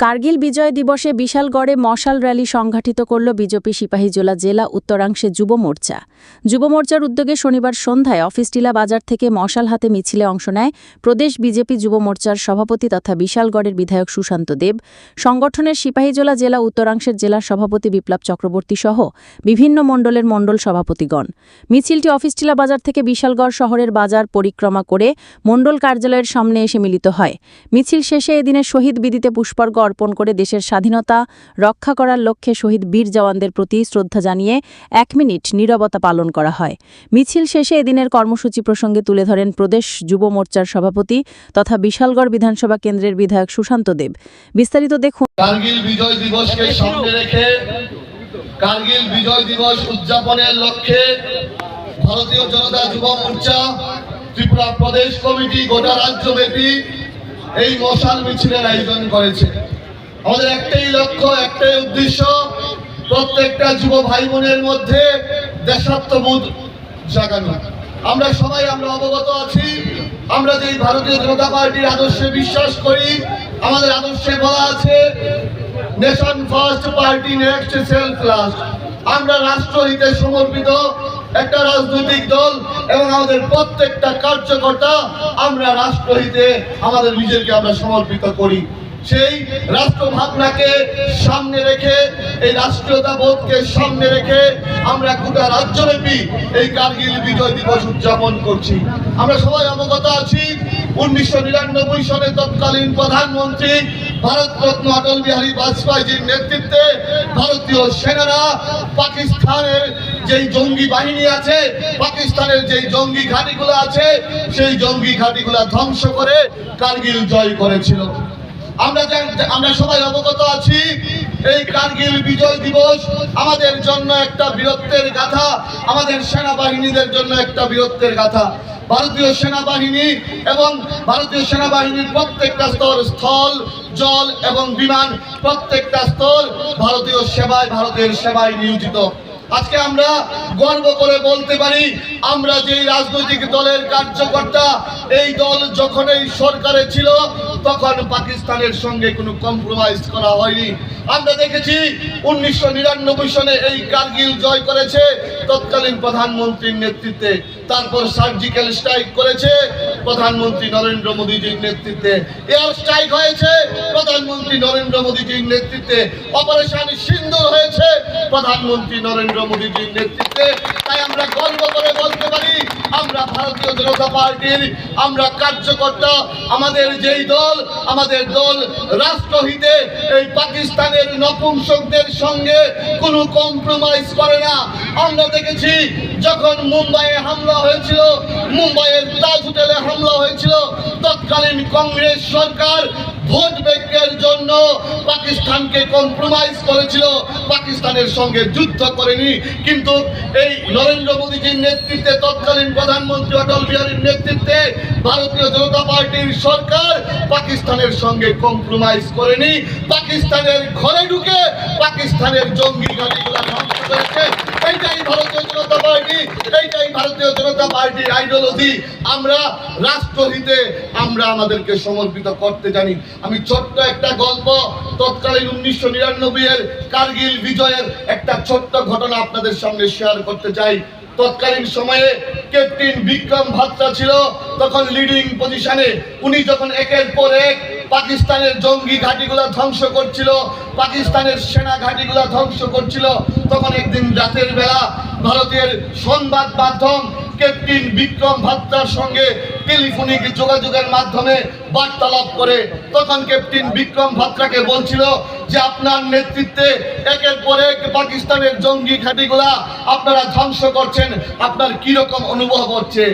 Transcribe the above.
কার্গিল বিজয় দিবসে বিশালগড়ে মশাল র্যালি সংঘটিত করল বিজেপি সিপাহীজোলা জেলা উত্তরাংশে যুব মোর্চা। যুব মোর্চার উদ্যোগে শনিবার সন্ধ্যায় অফিসটিলা বাজার থেকে মশাল হাতে মিছিলে অংশ নেয় প্রদেশ বিজেপি যুব মোর্চার সভাপতি তথা বিশালগড়ের বিধায়ক সুশান্ত দেব। সংগঠনের সিপাহীজোলা জেলা উত্তরাংশের জেলার সভাপতি বিপ্লব চক্রবর্তী সহ বিভিন্ন মণ্ডলের মণ্ডল সভাপতিগণ। মিছিলটি অফিসটিলা বাজার থেকে বিশালগড় শহরের বাজার পরিক্রমা করে মণ্ডল কার্যালয়ের সামনে এসে মিলিত হয়। মিছিল শেষে এদিনের শহীদ বিদিতে পুষ্পর্ঘ অর্পণ করে দেশের স্বাধীনতা রক্ষা করার লক্ষ্যে শহীদ বীর জওয়ানদের প্রতি শ্রদ্ধা জানিয়ে এক মিনিট নীরবতা পালন করা হয়। মিছিল শেষে এদিনের কর্মসূচি প্রসঙ্গে তুলে ধরেন প্রদেশ যুব মোর্চার সভাপতি তথা বিশালগড় বিধানসভা কেন্দ্রের বিধায়ক সুশান্ত দেব। বিস্তারিত দেখুন। কার্গিল বিজয় দিবসকে সামনে রেখে কার্গিল বিজয় দিবস উদযাপনের লক্ষ্যে ভারতীয় জনতা যুব মোর্চা, ত্রিপুরা প্রদেশ কমিটি, গোটা রাজ্যব্যাপী এই মশাল মিছিলের আয়োজন করেছে। আমাদের একটাই লক্ষ্য, একটাই উদ্দেশ্য, প্রত্যেকটা যুব ভাই বোনের মধ্যে দেশাত্মবোধ জাগানো। আমরা সবাই, আমরা অবগত আছি, আমরা যে ভারতীয় জনতা পার্টির আদর্শে বিশ্বাস করি, আমাদের আদর্শে বলা আছে, nation first, party next, self last. আমরা রাষ্ট্রহিতে সমর্পিত একটা রাজনৈতিক দল এবং আমাদের প্রত্যেকটা কার্যকর্তা আমরা রাষ্ট্রহিতে, আমাদের নিজেকে আমরা সমর্পিত করি। সেই রাষ্ট্র ভাবনাকে সামনে রেখে, এই রাষ্ট্রীয়তা বোধকে সামনে রেখে আমরা গোটা রাজ্যব্যাপী এই কার্গিল বিজয় দিবস উদযাপন করছি। আমরা সবাই অবগত আছি, উনিশশো নিরানব্বই সালে তৎকালীন প্রধানমন্ত্রী ভারতরত্ন অটল বিহারী বাজপেয়ীজির নেতৃত্বে ভারতীয় সেনারা পাকিস্তানের যেই জঙ্গি বাহিনী আছে, পাকিস্তানের যেই জঙ্গি ঘাঁটিগুলো আছে, সেই জঙ্গি ঘাঁটিগুলো ধ্বংস করে কার্গিল জয় করেছিল। আমরা আমরা সবাই অবগত আছি, এই কার্গিল বিজয় দিবস আমাদের জন্য একটা বীরত্বের গাথা, আমাদের সেনাবাহিনীদের জন্য একটা বীরত্বের গাথা। ভারতীয় সেনাবাহিনী এবং ভারতীয় সেনাবাহিনীর প্রত্যেকটা স্তর, স্থল, জল এবং বিমান, প্রত্যেকটা স্তর ভারতীয় সেবায়, ভারতের সেবায় নিয়োজিত। আজকে আমরা গর্ব করে বলতে পারি, আমরা যেই রাজনৈতিক দলের কার্যকর্তা, এই দল যখন এই সরকারে ছিল, তখন পাকিস্তানের সঙ্গে কোনো কম্প্রোমাইজ করা হয়নি। আমরা দেখেছি উনিশশো নিরানব্বই সনে এই কার্গিল জয় করেছে, তৎকালীন প্রধানমন্ত্রীর নেতৃত্বে, তারপর সার্জিক্যাল স্ট্রাইক করেছে প্রধানমন্ত্রী নরেন্দ্র মোদীজির নেতৃত্বে এয়ার স্ট্রাইক হয়েছে, প্রধানমন্ত্রী নরেন্দ্র মোদীজির নেতৃত্বে অপারেশন সিন্দুর হয়েছে, প্রধানমন্ত্রী নরেন্দ্র মোদীজির নেতৃত্বে। তাই আমরা গর্ব করে বলতে পারি, আমরা ভারতীয় জনতা পার্টির আমরা কার্যকর্তা, আমাদের যেই দল, আমাদের দল রাষ্ট্রহিতে এই পাকিস্তানের নপুংসকদের সঙ্গে কোনো কম্প্রোমাইজ করে না। আমরা দেখেছি, যখন মুম্বাইয়ে হামলা হয়েছিল, মুম্বাইয়ের তাজ হোটেলে হামলা তৎকালীন কংগ্রেস সরকার ভোট ব্যাংকের জন্য পাকিস্তানকে কম্প্রোমাইজ করেছিল। পাকিস্তানের সঙ্গে যুদ্ধ করেনি। কিন্তু এই নরেন্দ্র মোদীজির নেতৃত্বে তৎকালীন প্রধানমন্ত্রী অটল বিহারীর নেতৃত্বে ভারতীয় জনতা পার্টির সরকার পাকিস্তানের সঙ্গে কম্প্রোমাইজ করেনি। পাকিস্তানের ঘরে ঢুকে পাকিস্তানের জঙ্গি গাড়িগুলো ধ্বংস করেছে। এইটাই ভারতীয় জনতা পার্টি, এইটাই ভারতীয় জনতা পার্টির আইডিওলজি আমরা রাষ্ট্রহিতে আমরা আমাদেরকে সমর্পিত করতে জানি। আমি ছোট্ট একটা গল্প, তৎকালীন উনিশশো নিরানব্বই এর কার্গিল বিজয়ের একটা ছোট্ট ঘটনা আপনাদের সামনে শেয়ার করতে চাই। তৎকালীন সময়ে ক্যাপ্টেন বিক্রম ভাত্রা ছিল, তখন লিডিং পজিশনে উনি যখন একের পর এক পাকিস্তানের জঙ্গি ঘাঁটিগুলো ধ্বংস করছিল, পাকিস্তানের সেনা ঘাঁটিগুলো ধ্বংস করছিল, তখন একদিন রাতের বেলা ভারতের সংবাদ মাধ্যম ক্যাপ্টেন বিক্রম ভাত্রার সঙ্গে টেলিফোনিক যোগাযোগের মাধ্যমে বার্তালাপ করে তখন ক্যাপ্টেন বিক্রম ভাত্রাকে বলছিল যে আপনার নেতৃত্বে একের পর এক পাকিস্তানের জঙ্গি ঘাঁটিগুলা আপনারা ধ্বংস করছেন। আপনার কীরকম অনুভব হচ্ছে?